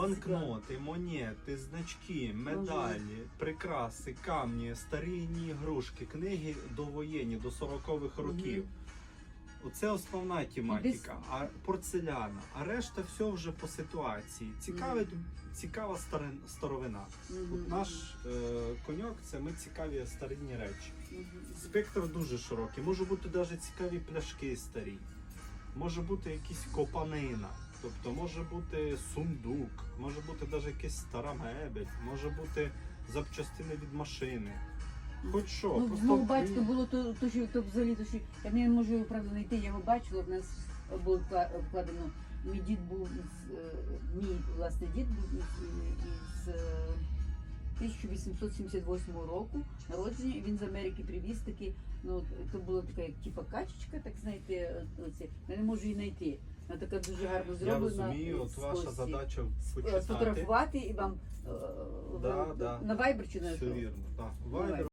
банкноти, монети, значки, медалі, прикраси, камні, старинні ігрушки, книги довоєнні до 40-х років. Оце основна тематика, а порцеляна, а решта все вже по ситуації. Цікавить, цікава старин, старовина. От наш е, коньок це ми цікаві старинні речі. Спектр дуже широкий. Може бути навіть цікаві пляшки старі, може бути якісь копанина, тобто може бути сундук, може бути навіть якась стара мебель, може бути запчастини від машини. Хоч що, Ну, просто мого батька було то, то, що то взагалі, то що я не можу його правда знайти, я його бачила, в нас було вкла- вкладено. Мій дід був із е, мій власне дід був із, із е, 1878 року народження. і Він з Америки привіз такі, ну то була така як типа качечка, так знаєте. Я не можу її знайти. Вона така дуже гарно я зроблена. розумію, з от ваша кості. задача Е, почитати. Сфотографувати і вам е, Да, да. на вайбер чи на Все вірно. Да. Вайбер